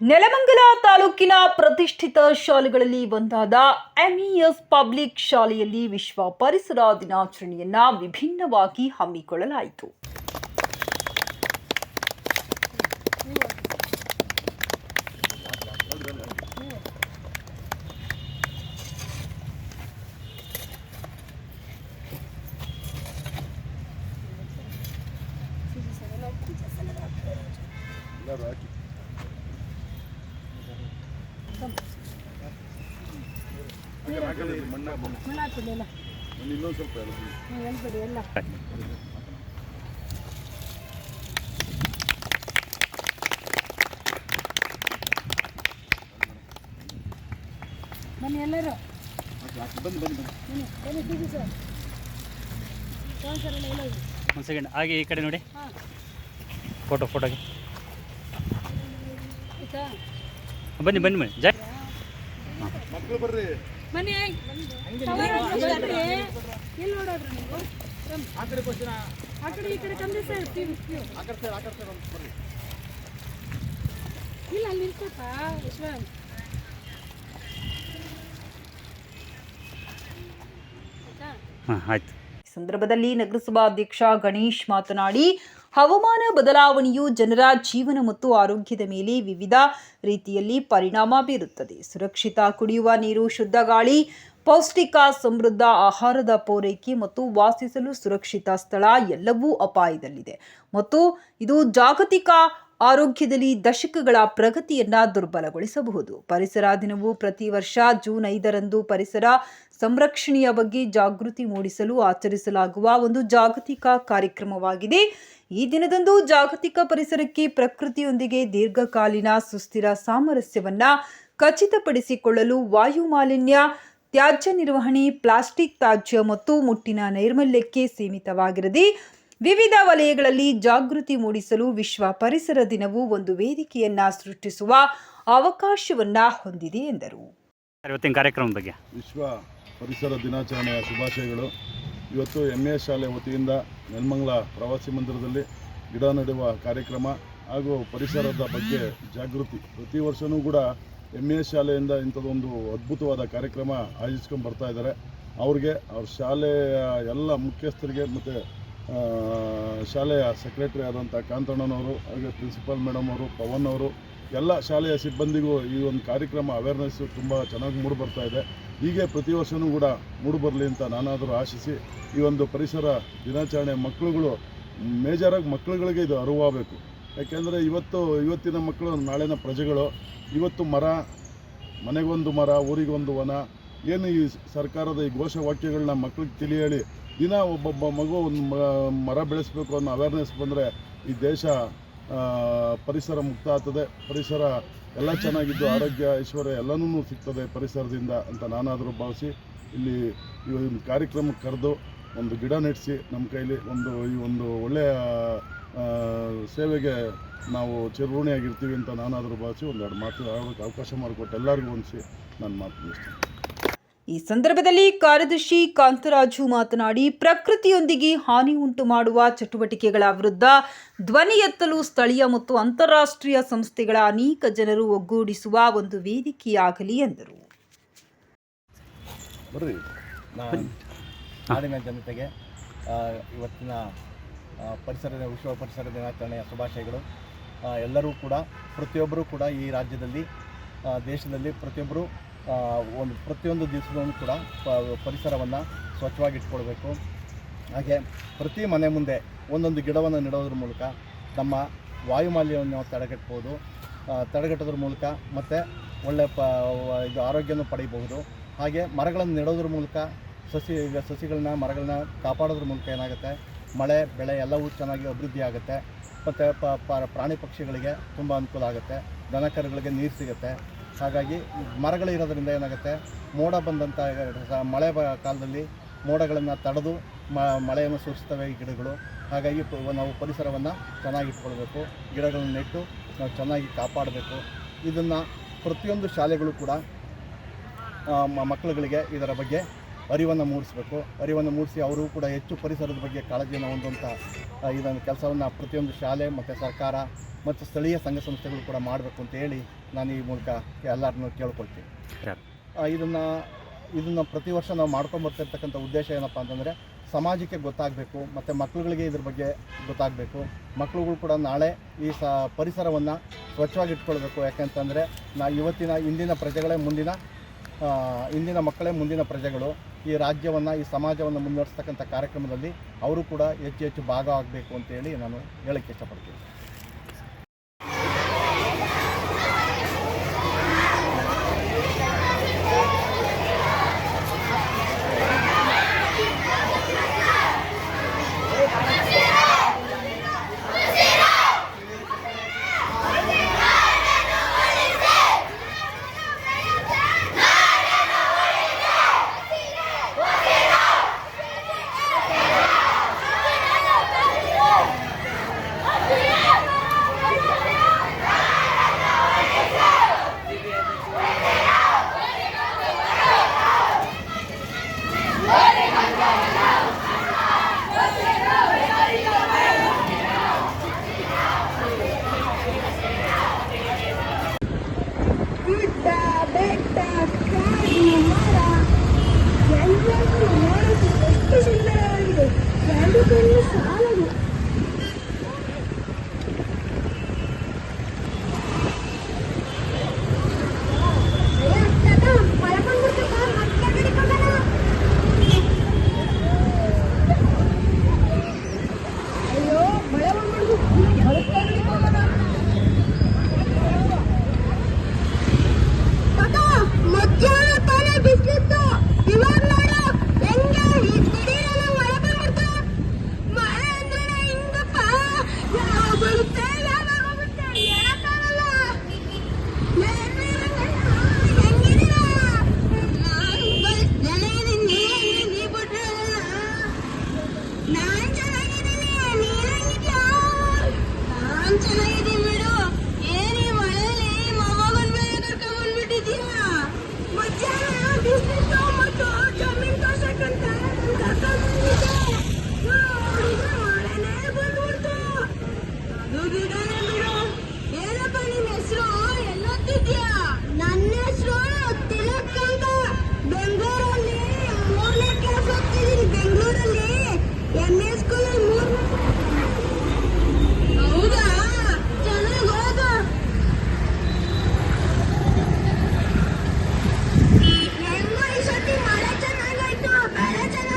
ನೆಲಮಂಗಲ ತಾಲೂಕಿನ ಪ್ರತಿಷ್ಠಿತ ಶಾಲೆಗಳಲ್ಲಿ ಒಂದಾದ ಎಂಇಎಸ್ ಪಬ್ಲಿಕ್ ಶಾಲೆಯಲ್ಲಿ ವಿಶ್ವ ಪರಿಸರ ದಿನಾಚರಣೆಯನ್ನ ವಿಭಿನ್ನವಾಗಿ ಹಮ್ಮಿಕೊಳ್ಳಲಾಯಿತು ಇನ್ನೊಂದು ಸ್ವಲ್ಪ ಎಳ್ಬಿಡಿ. ಬನ್ನಿ ಎಲ್ಲರೂ ಬನ್ನಿ ಬನ್ನಿ ಬನ್ನಿ ಬನ್ನಿ ಬನ್ನಿ ಟಿ ಸರ್ ಸರ್ ಸರ್ ಎಲ್ಲ ಎಲ್ಲ ಇದೆ ಒಂದು ಸೆಕೆಂಡ್ ಹಾಗೆ ಈ ಕಡೆ ನೋಡಿ. ಫೋಟೋ ಫೋಟೋಗೆ ಬನ್ನಿ ಬನ್ನಿ ಬನ್ನಿ. ಜೈ ಬರ್ರಿ. ಮನೆ ಎಲ್ಲಿ ನೋಡೋದ್ರಿ ನೀವು? ರಮ್. ಆ ಕಡೆ ಈ ಕಡೆ ತಂದೆ ಸರ್ ಟಿವಿ ಇಲ್ಲ ಅಲ್ಲಿ ನಿಂತಪ್ಪ ಯಶವಂತ್ ಆಯ್ತಾ? ಹಾಂ ಆಯ್ತು. ಸಂದರ್ಭದಲ್ಲಿ ನಗರಸಭಾ ಅಧ್ಯಕ್ಷ ಗಣೇಶ್ ಮಾತನಾಡಿ ಹವಾಮಾನ ಬದಲಾವಣೆಯು ಜನರ ಜೀವನ ಮತ್ತು ಆರೋಗ್ಯದ ಮೇಲೆ ವಿವಿಧ ರೀತಿಯಲ್ಲಿ ಪರಿಣಾಮ ಬೀರುತ್ತದೆ. ಸುರಕ್ಷಿತ ಕುಡಿಯುವ ನೀರು, ಶುದ್ಧ ಗಾಳಿ, ಪೌಷ್ಟಿಕ ಸಮೃದ್ಧ ಆಹಾರದ ಪೂರೈಕೆ ಮತ್ತು ವಾಸಿಸಲು ಸುರಕ್ಷಿತ ಸ್ಥಳ ಎಲ್ಲವೂ ಅಪಾಯದಲ್ಲಿದೆ. ಮತ್ತು ಇದು ಜಾಗತಿಕ ಆರೋಗ್ಯದಲ್ಲಿ ದಶಕಗಳ ಪ್ರಗತಿಯನ್ನ ದುರ್ಬಲಗೊಳಿಸಬಹುದು. ಪರಿಸರ ದಿನವು ಪ್ರತಿ ವರ್ಷ ಜೂನ್ ಐದರಂದು ಪರಿಸರ ಸಂರಕ್ಷಣೆಯ ಬಗ್ಗೆ ಜಾಗೃತಿ ಮೂಡಿಸಲು ಆಚರಿಸಲಾಗುವ ಒಂದು ಜಾಗತಿಕ ಕಾರ್ಯಕ್ರಮವಾಗಿದೆ. ಈ ದಿನದಂದು ಜಾಗತಿಕ ಪರಿಸರಕ್ಕೆ ಪ್ರಕೃತಿಯೊಂದಿಗೆ ದೀರ್ಘಕಾಲೀನ ಸುಸ್ಥಿರ ಸಾಮರಸ್ಯವನ್ನ ಖಚಿತಪಡಿಸಿಕೊಳ್ಳಲು ವಾಯು ಮಾಲಿನ್ಯ ತ್ಯಾಜ್ಯ ನಿರ್ವಹಣೆ ಪ್ಲಾಸ್ಟಿಕ್ ತ್ಯಾಜ್ಯ ಮತ್ತು ಮುಟ್ಟಿನ ನೈರ್ಮಲ್ಯಕ್ಕೆ ಸೀಮಿತವಾಗಿರದೆ ವಿವಿಧ ವಲಯಗಳಲ್ಲಿ ಜಾಗೃತಿ ಮೂಡಿಸಲು ವಿಶ್ವ ಪರಿಸರ ದಿನವು ಒಂದು ವೇದಿಕೆಯನ್ನ ಸೃಷ್ಟಿಸುವ ಅವಕಾಶವನ್ನ ಹೊಂದಿದೆ ಎಂದರು. ಇವತ್ತಿನ ಕಾರ್ಯಕ್ರಮದ ಬಗ್ಗೆ. ವಿಶ್ವ ಪರಿಸರ ದಿನಾಚರಣೆಯ ಶುಭಾಶಯಗಳು. ಇವತ್ತು ಎಂ ಎ ಶಾಲೆ ವತಿಯಿಂದ ನೆಲಮಂಗಲ ಪ್ರವಾಸಿ ಮಂದಿರದಲ್ಲಿ ಗಿಡ ನೆಡುವ ಕಾರ್ಯಕ್ರಮ ಹಾಗೂ ಪರಿಸರದ ಬಗ್ಗೆ ಜಾಗೃತಿ. ಪ್ರತಿ ವರ್ಷವೂ ಕೂಡ ಎಂ ಎ ಶಾಲೆಯಿಂದ ಇಂಥದ್ದೊಂದು ಅದ್ಭುತವಾದ ಕಾರ್ಯಕ್ರಮ ಆಯೋಜಿಸ್ಕೊಂಡು ಬರ್ತಾ ಇದ್ದಾರೆ. ಅವ್ರಿಗೆ, ಅವ್ರ ಶಾಲೆಯ ಎಲ್ಲ ಮುಖ್ಯಸ್ಥರಿಗೆ ಮತ್ತು ಶಾಲೆಯ ಸೆಕ್ರೆಟರಿ ಆದಂಥ ಕಾಂತಣ್ಣನವರು, ಹಾಗೆ ಪ್ರಿನ್ಸಿಪಾಲ್ ಮೇಡಮ್ ಅವರು, ಪವನ್ ಅವರು ಎಲ್ಲ ಶಾಲೆಯ ಸಿಬ್ಬಂದಿಗೂ ಈ ಒಂದು ಕಾರ್ಯಕ್ರಮ ಅವೇರ್ನೆಸ್ಸು ತುಂಬ ಚೆನ್ನಾಗಿ ಮೂಡಿ ಬರ್ತಾ ಇದೆ. ಹೀಗೆ ಪ್ರತಿ ವರ್ಷವೂ ಕೂಡ ಮೂಡಿಬರಲಿ ಅಂತ ನಾನಾದರೂ ಆಶಿಸಿ ಈ ಒಂದು ಪರಿಸರ ದಿನಾಚರಣೆ ಮಕ್ಕಳುಗಳು ಮೇಜರಾಗಿ ಮಕ್ಕಳುಗಳಿಗೆ ಇದು ಅರಿವಾಗಬೇಕು. ಯಾಕೆಂದರೆ ಇವತ್ತು ಇವತ್ತಿನ ಮಕ್ಕಳು ನಾಳೆನ ಪ್ರಜೆಗಳು, ಇವತ್ತು ಮರ, ಮನೆಗೊಂದು ಮರ, ಊರಿಗೊಂದು ವನ, ಏನು ಈ ಸರ್ಕಾರದ ಈ ಘೋಷವಾಕ್ಯಗಳನ್ನ ಮಕ್ಕಳಿಗೆ ತಿಳಿ ಹೇಳಿ ದಿನ ಒಬ್ಬೊಬ್ಬ ಮಗು ಒಂದು ಮರ ಬೆಳೆಸಬೇಕು ಅನ್ನೋ ಅವೇರ್ನೆಸ್ ಬಂದರೆ ಈ ದೇಶ ಪರಿಸರ ಮುಕ್ತ ಆಗ್ತದೆ. ಪರಿಸರ ಎಲ್ಲ ಚೆನ್ನಾಗಿದ್ದು, ಆರೋಗ್ಯ, ಐಶ್ವರ್ಯ ಎಲ್ಲನೂ ಸಿಗ್ತದೆ ಪರಿಸರದಿಂದ ಅಂತ ನಾನಾದರೂ ಭಾವಿಸಿ ಇಲ್ಲಿ ಈ ಕಾರ್ಯಕ್ರಮಕ್ಕೆ ಕರೆದು ಒಂದು ಗಿಡ ನೆಡೆಸಿ ನಮ್ಮ ಕೈಲಿ ಒಂದು, ಈ ಒಂದು ಒಳ್ಳೆಯ ಸೇವೆಗೆ ನಾವು ಚಿರಋಣಿಯಾಗಿರ್ತೀವಿ ಅಂತ ನಾನಾದರೂ ಭಾವಿಸಿ ಒಂದೆರಡು ಮಾತು ಆಡೋಕ್ಕೆ ಅವಕಾಶ ಮಾಡಿಕೊಟ್ಟು ಎಲ್ಲರಿಗೂ ಒಂದಿಸಿ ನಾನು ಮಾತು ಮುಗಿಸ್ತೀನಿ. ಈ ಸಂದರ್ಭದಲ್ಲಿ ಕಾರ್ಯದರ್ಶಿ ಕಾಂತರಾಜು ಮಾತನಾಡಿ, ಪ್ರಕೃತಿಯೊಂದಿಗೆ ಹಾನಿ ಉಂಟು ಮಾಡುವ ಚಟುವಟಿಕೆಗಳ ವಿರುದ್ಧ ಧ್ವನಿ ಎತ್ತಲು ಸ್ಥಳೀಯ ಮತ್ತು ಅಂತಾರಾಷ್ಟ್ರೀಯ ಸಂಸ್ಥೆಗಳ ಅನೇಕ ಜನರು ಒಗ್ಗೂಡಿಸುವ ಒಂದು ವೇದಿಕೆಯಾಗಲಿ ಎಂದರು. ನಾಡಿನ ಜನತೆಗೆ ಇವತ್ತಿನ ಪರಿಸರ ವಿಶ್ವ ಪರಿಸರ ದಿನಾಚರಣೆಯ ಶುಭಾಶಯಗಳು. ಎಲ್ಲರೂ ಕೂಡ, ಪ್ರತಿಯೊಬ್ಬರೂ ಕೂಡ ಈ ರಾಜ್ಯದಲ್ಲಿ ದೇಶದಲ್ಲಿ ಪ್ರತಿಯೊಬ್ಬರು ಒಂದು ಪ್ರತಿಯೊಂದು ದಿವಸದಲ್ಲೂ ಕೂಡ ಪರಿಸರವನ್ನು ಸ್ವಚ್ಛವಾಗಿಟ್ಕೊಳ್ಬೇಕು. ಹಾಗೆ ಪ್ರತಿ ಮನೆ ಮುಂದೆ ಒಂದೊಂದು ಗಿಡವನ್ನು ನೆಡೋದ್ರ ಮೂಲಕ ನಮ್ಮ ವಾಯುಮಾಲಿನ್ಯವನ್ನು ತಡೆಗಟ್ಬೋದು. ತಡೆಗಟ್ಟೋದ್ರ ಮೂಲಕ ಮತ್ತು ಒಳ್ಳೆಯ ಪ ಇದು ಆರೋಗ್ಯವನ್ನು ಪಡೆಯಬಹುದು ಹಾಗೆ ಮರಗಳನ್ನು ನೆಡೋದ್ರ ಮೂಲಕ ಸಸಿ ಸಸಿಗಳನ್ನ, ಮರಗಳನ್ನ ಕಾಪಾಡೋದ್ರ ಮೂಲಕ ಏನಾಗುತ್ತೆ? ಮಳೆ, ಬೆಳೆ ಎಲ್ಲವೂ ಚೆನ್ನಾಗಿ ಅಭಿವೃದ್ಧಿ ಆಗುತ್ತೆ. ಮತ್ತು ಪ್ರಾಣಿ ಪಕ್ಷಿಗಳಿಗೆ ತುಂಬ ಅನುಕೂಲ ಆಗುತ್ತೆ. ದನಕರುಗಳಿಗೆ ನೀರು ಸಿಗುತ್ತೆ. ಹಾಗಾಗಿ ಮರಗಳಿರೋದ್ರಿಂದ ಏನಾಗುತ್ತೆ? ಮೋಡ ಬಂದಂಥ ಮಳೆ ಕಾಲದಲ್ಲಿ ಮೋಡಗಳನ್ನು ತಡೆದು ಮ ಮಳೆಯನ್ನು ಸೂರಿಸ್ತವೆ ಗಿಡಗಳು. ಹಾಗಾಗಿ ನಾವು ಪರಿಸರವನ್ನು ಚೆನ್ನಾಗಿಟ್ಕೊಳ್ಬೇಕು ಗಿಡಗಳನ್ನು ನೆಟ್ಟು ನಾವು ಚೆನ್ನಾಗಿ ಕಾಪಾಡಬೇಕು. ಇದನ್ನು ಪ್ರತಿಯೊಂದು ಶಾಲೆಗಳು ಕೂಡ ಮಕ್ಕಳುಗಳಿಗೆ ಇದರ ಬಗ್ಗೆ ಅರಿವನ್ನು ಮೂಡಿಸಬೇಕು. ಅರಿವನ್ನು ಮೂಡಿಸಿ ಅವರು ಕೂಡ ಹೆಚ್ಚು ಪರಿಸರದ ಬಗ್ಗೆ ಕಾಳಜಿಯನ್ನು ಹೊಂದುವಂಥ ಇದನ್ನು ಕೆಲಸವನ್ನು ಪ್ರತಿಯೊಂದು ಶಾಲೆ ಮತ್ತು ಸರ್ಕಾರ ಮತ್ತು ಸ್ಥಳೀಯ ಸಂಘ ಸಂಸ್ಥೆಗಳು ಕೂಡ ಮಾಡಬೇಕು ಅಂತ ಹೇಳಿ ನಾನು ಈ ಮೂಲಕ ಎಲ್ಲರನ್ನೂ ಕೇಳ್ಕೊಳ್ತೀನಿ. ಇದನ್ನು ಇದನ್ನು ಪ್ರತಿ ವರ್ಷ ನಾವು ಮಾಡ್ಕೊಂಬರ್ತಿರ್ತಕ್ಕಂಥ ಉದ್ದೇಶ ಏನಪ್ಪ ಅಂತಂದರೆ ಸಮಾಜಕ್ಕೆ ಗೊತ್ತಾಗಬೇಕು ಮತ್ತು ಮಕ್ಕಳುಗಳಿಗೆ ಇದ್ರ ಬಗ್ಗೆ ಗೊತ್ತಾಗಬೇಕು. ಮಕ್ಕಳುಗಳು ಕೂಡ ನಾಳೆ ಈ ಸ ಪರಿಸರವನ್ನು ಸ್ವಚ್ಛವಾಗಿಟ್ಕೊಳ್ಬೇಕು ಯಾಕೆಂತಂದರೆ ನಾ ಇವತ್ತಿನ ಇಂದಿನ ಪ್ರಜೆಗಳೇ ಮುಂದಿನ ಇಂದಿನ ಮಕ್ಕಳೇ ಮುಂದಿನ ಪ್ರಜೆಗಳು. ಈ ರಾಜ್ಯವನ್ನು ಈ ಸಮಾಜವನ್ನು ಮುನ್ನಡೆಸ್ತಕ್ಕಂಥ ಕಾರ್ಯಕ್ರಮದಲ್ಲಿ ಅವರು ಕೂಡ ಹೆಚ್ಚು ಹೆಚ್ಚು ಭಾಗವಾಗಬೇಕು ಅಂತೇಳಿ ನಾನು ಹೇಳಕ್ಕೆ ಇಷ್ಟಪಡ್ತೀನಿ.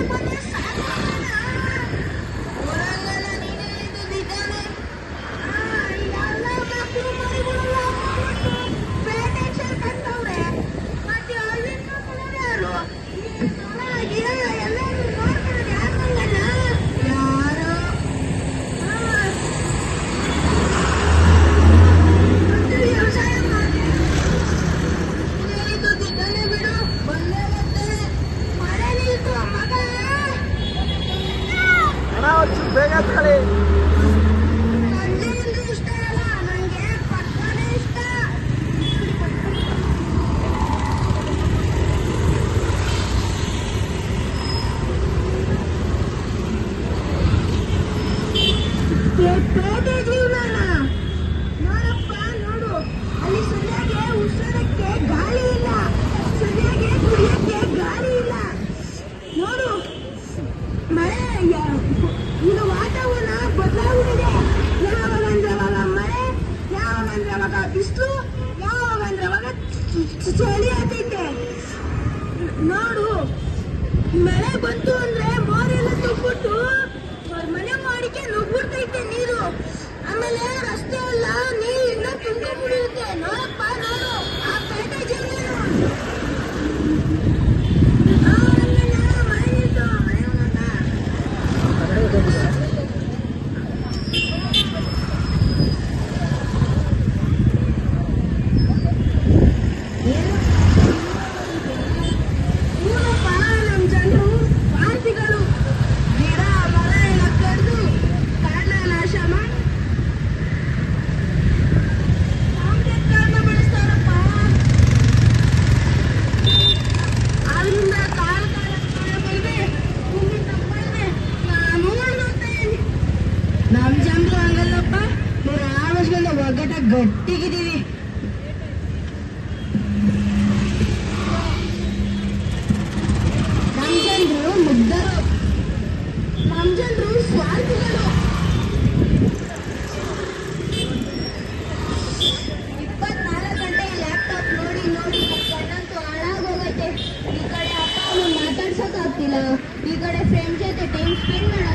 Come on, 别干他嘞。ಒಟ್ಟಿಗಿದ್ದೀವಿ ನಮ್ಮ ಜನರು ಮುಗ್ಧರು ನಮ್ಮ ಜನರು ಸ್ವಾರ್ಥಿಗಳು ಇಪ್ಪತ್ನಾಲ್ಕು ಗಂಟೆ ಲ್ಯಾಪ್ಟಾಪ್ ನೋಡಿ ನೋಡಿ ಕಣ್ಣಂತೂ ಹಾಳಾಗೋಗೈತೆ ಈ ಕಡೆ ಅಪ್ಪ ಮಾತಾಡ್ಸೋಕ್ಕಾಗ್ತಿಲ್ಲ ಈ ಕಡೆ ಫ್ರೆಂಡ್ಸ್ ಜೊತೆ ಟೈಮ್ ಸ್ಪೆಂಡ್ ಮಾಡೋ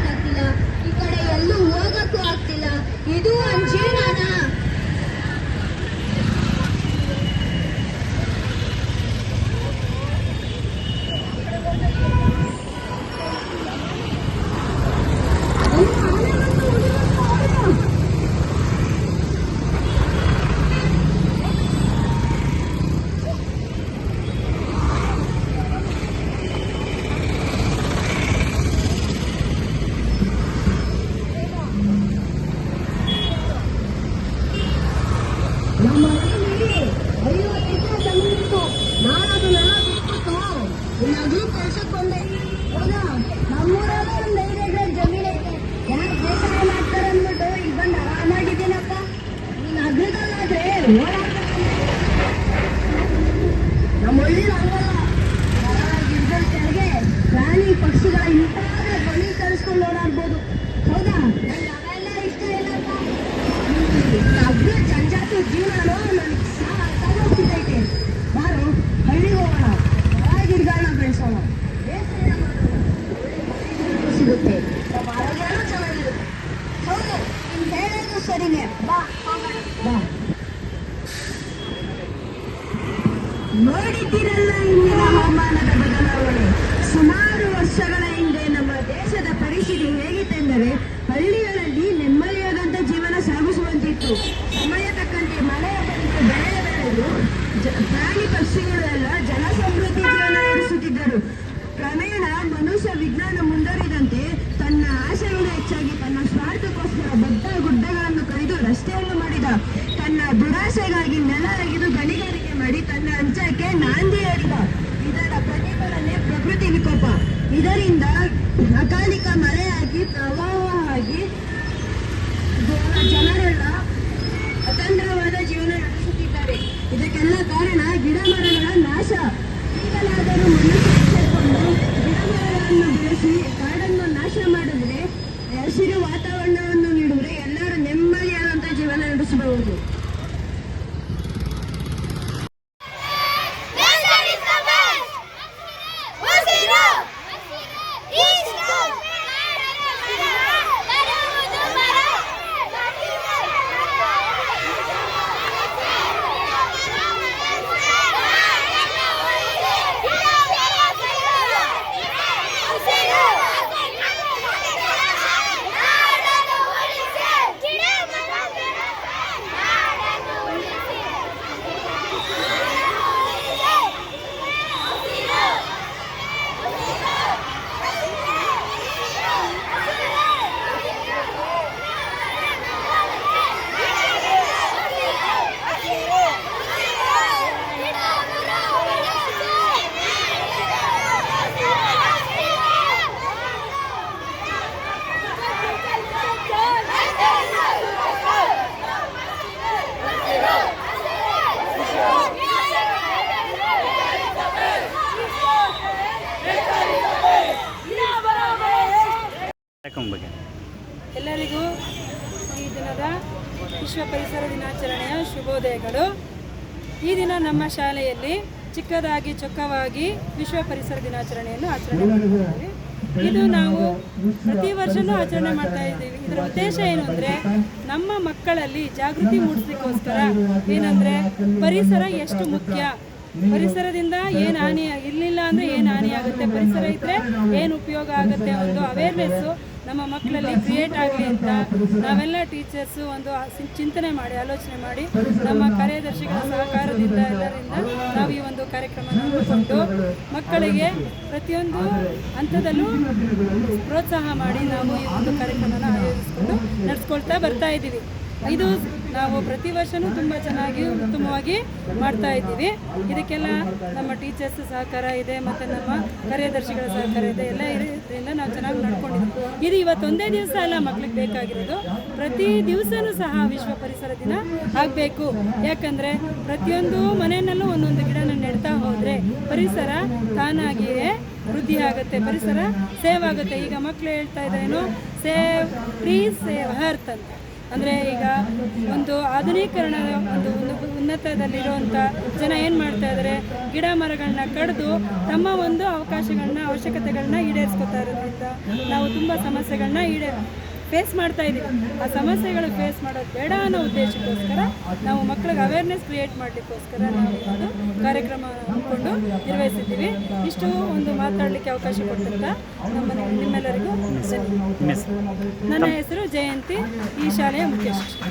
ನೋಡಿದ್ದೀರಲ್ಲ ಇಂದಿನ ಹವಾಮಾನದ ಬದಲಾವಣೆ. ಸುಮಾರು ವರ್ಷಗಳ ಹಿಂದೆ ನಮ್ಮ ದೇಶದ ಪರಿಸ್ಥಿತಿ ಹೇಗಿತ್ತೆಂದರೆ, ಹಳ್ಳಿಗಳಲ್ಲಿ ನೆಮ್ಮದಿಯಾದಂಥ ಜೀವನ ಸಾಗಿಸುವಂತಿತ್ತು. ಸಮಯ ತಕ್ಕಂತೆ ಮಳೆ ಬಂದು ಬೆಳೆ ಬೆಳೆದು ಪ್ರಾಣಿ ಪಕ್ಷಿಗಳೆಲ್ಲ ಜನ ಸಮೃದ್ಧಿ ಜೀವನ ನಡೆಸುತ್ತಿದ್ದರು. ಕ್ರಮೇಣ ಮನುಷ್ಯ ವಿಜ್ಞಾನ ಮುಂದುವರಿದಂತೆ ತನ್ನ ಆಶೆಗಳು ಹೆಚ್ಚಾಗಿ ತನ್ನ ಸ್ವಾರ್ಥಕ್ಕೋಸ್ಕರ ಬೆಟ್ಟ ಗುಡ್ಡಗಳನ್ನು ಕಡಿದು ರಸ್ತೆಯನ್ನು ಮಾಡಿದ. ತನ್ನ ದುರಾಸೆಗಾಗಿ ನೆಲ ಅಗೆದು ಗಣಿಗಾರಿಕೆ ಮಾಡಿ ತನ್ನ ಅಂಚಕ್ಕೆ ನಾಂದಿ ಹೇಳಿದ ಇದರ ಪ್ರತಿಫಲನೆ ಪ್ರಕೃತಿ ವಿಕೋಪ. ಇದರಿಂದ ಅಕಾಲಿಕ ಮಳೆಯಾಗಿ ಪ್ರವಾಹ ಆಗಿ ಜನ- ಜನರೆಲ್ಲ ಅತಂತ್ರವಾದ ಜೀವನ ನಡೆಸುತ್ತಿದ್ದಾರೆ. ಇದಕ್ಕೆಲ್ಲ ಕಾರಣ ಗಿಡ ಮರಗಳ ನಾಶ. ಈಗಲಾದರೂ ಮನುಷ್ಯ ಎಚ್ಚೆತ್ತುಕೊಂಡು ಗಿಡ ಮರಗಳನ್ನು ಬೆಳೆಸಿ, ಕಾಡನ್ನು ನಾಶ ಮಾಡಿದ್ರೆ ಹಸಿರು ವಾತಾವರಣವನ್ನು ನೀಡಿದ್ರೆ ಎಲ್ಲರೂ ನೆಮ್ಮದಿಯಾದಂತಹ ಜೀವನ ನಡೆಸಬಹುದು. ವಿಶ್ವ ಪರಿಸರ ದಿನಾಚರಣೆಯ ಶುಭೋದಯಗಳು. ಈ ದಿನ ನಮ್ಮ ಶಾಲೆಯಲ್ಲಿ ಚಿಕ್ಕದಾಗಿ ಚೊಕ್ಕವಾಗಿ ವಿಶ್ವ ಪರಿಸರ ದಿನಾಚರಣೆಯನ್ನು ಆಚರಣೆ ಮಾಡ್ತಿದ್ದೀವಿ ಇದು ನಾವು ಪ್ರತಿ ವರ್ಷನೂ ಆಚರಣೆ ಮಾಡ್ತಾ ಇದ್ದೀವಿ. ಇದರ ಉದ್ದೇಶ ಏನು ಅಂದರೆ ನಮ್ಮ ಮಕ್ಕಳಲ್ಲಿ ಜಾಗೃತಿ ಮೂಡಿಸ್ಲಿಕ್ಕೋಸ್ಕರ ಏನಂದರೆ ಪರಿಸರ ಎಷ್ಟು ಮುಖ್ಯ. ಪರಿಸರದಿಂದ ಏನು ಹಾನಿ ಇರಲಿಲ್ಲ ಅಂದರೆ ಏನು ಹಾನಿ ಆಗುತ್ತೆ. ಪರಿಸರ ಇದ್ದರೆ ಏನು ಉಪಯೋಗ ಆಗುತ್ತೆ ಒಂದು ಅವೇರ್ನೆಸ್ಸು ನಮ್ಮ ಮಕ್ಕಳಲ್ಲಿ ಕ್ರಿಯೇಟ್ ಆಗಲಿ ಅಂತ ನಾವೆಲ್ಲ ಟೀಚರ್ಸು ಒಂದು ಚಿಂತನೆ ಮಾಡಿ, ಆಲೋಚನೆ ಮಾಡಿ ನಮ್ಮ ಕಾರ್ಯದರ್ಶಿಗಳ ಸಹಕಾರದಿಂದ ಎಲ್ಲರಿಂದ ನಾವು ಈ ಒಂದು ಕಾರ್ಯಕ್ರಮವನ್ನು ಹಮ್ಮಿಕೊಂಡು ಮಕ್ಕಳಿಗೆ ಪ್ರತಿಯೊಂದು ಹಂತದಲ್ಲೂ ಪ್ರೋತ್ಸಾಹ ಮಾಡಿ ನಾವು ಈ ಒಂದು ಕಾರ್ಯಕ್ರಮನ ಆಯೋಜಿಸ್ಕೊಂಡು ನಡೆಸ್ಕೊಳ್ತಾ ಬರ್ತಾ ಇದ್ದೀವಿ. ಇದು ನಾವು ಪ್ರತಿ ವರ್ಷವೂ ತುಂಬ ಚೆನ್ನಾಗಿ ಉತ್ತಮವಾಗಿ ಮಾಡ್ತಾ ಇದ್ದೀವಿ. ಇದಕ್ಕೆಲ್ಲ ನಮ್ಮ ಟೀಚರ್ಸ್ ಸಹಕಾರ ಇದೆ, ಮತ್ತು ನಮ್ಮ ಕಾರ್ಯದರ್ಶಿಗಳ ಸಹಕಾರ ಇದೆ, ಎಲ್ಲ ಇದರಿಂದ ನಾವು ಚೆನ್ನಾಗಿ ನಡ್ಕೊಂಡಿದ್ದೀವಿ. ಇದು ಇವತ್ತೊಂದೇ ದಿವಸ ಅಲ್ಲ, ಮಕ್ಳಿಗೆ ಬೇಕಾಗಿರೋದು. ಪ್ರತಿ ದಿವಸನೂ ಸಹ ವಿಶ್ವ ಪರಿಸರ ದಿನ ಆಗಬೇಕು. ಯಾಕಂದರೆ ಪ್ರತಿಯೊಂದು ಮನೆಯಲ್ಲೂ ಒಂದೊಂದು ಗಿಡನ ನೆಡ್ತಾ ಹೋದರೆ ಪರಿಸರ ತಾನಾಗಿಯೇ ವೃದ್ಧಿ ಆಗುತ್ತೆ, ಪರಿಸರ ಸೇವ್ ಆಗುತ್ತೆ. ಈಗ ಮಕ್ಕಳು ಹೇಳ್ತಾ ಇದ್ರೇನು ಸೇವ್ ಪ್ಲೀಸ್ ಸೇವ್ ಹರ್ತ್ ಅಂತ. ಅಂದರೆ ಈಗ ಒಂದು ಆಧುನೀಕರಣದ ಒಂದು ಉನ್ನತದಲ್ಲಿರುವಂಥ ಜನ ಏನು ಮಾಡ್ತಾ ಇದ್ದಾರೆ ಗಿಡ ಮರಗಳನ್ನ ಕಡಿದು ತಮ್ಮ ಒಂದು ಅವಕಾಶಗಳನ್ನ ಅವಶ್ಯಕತೆಗಳನ್ನ ಈಡೇರಿಸ್ಕೊತಾ ಇರೋದ್ರಿಂದ ನಾವು ತುಂಬ ಸಮಸ್ಯೆಗಳನ್ನ ಈಡೇ ಫೇಸ್ ಮಾಡ್ತಾ ಇದ್ದೀವಿ ಆ ಸಮಸ್ಯೆಗಳು ಫೇಸ್ ಮಾಡೋದು ಬೇಡ ಅನ್ನೋ ಉದ್ದೇಶಕ್ಕೋಸ್ಕರ ನಾವು ಮಕ್ಕಳಿಗೆ ಅವೇರ್ನೆಸ್ ಕ್ರಿಯೇಟ್ ಮಾಡಲಿಕ್ಕೋಸ್ಕರ ನಾವು ಒಂದು ಕಾರ್ಯಕ್ರಮ ಹಮ್ಮಿಕೊಂಡು ನಿರ್ವಹಿಸಿದ್ದೀವಿ. ಇಷ್ಟು ಒಂದು ಮಾತಾಡಲಿಕ್ಕೆ ಅವಕಾಶ ಕೊಟ್ಟಂತ ನಮ್ಮ ನಿಮ್ಮೆಲ್ಲರಿಗೂ ನನ್ನ ಹೆಸರು ಜಯಂತಿ ಈ ಶಾಲೆಯ ಮುಖ್ಯ ಶಿಕ್ಷಕ.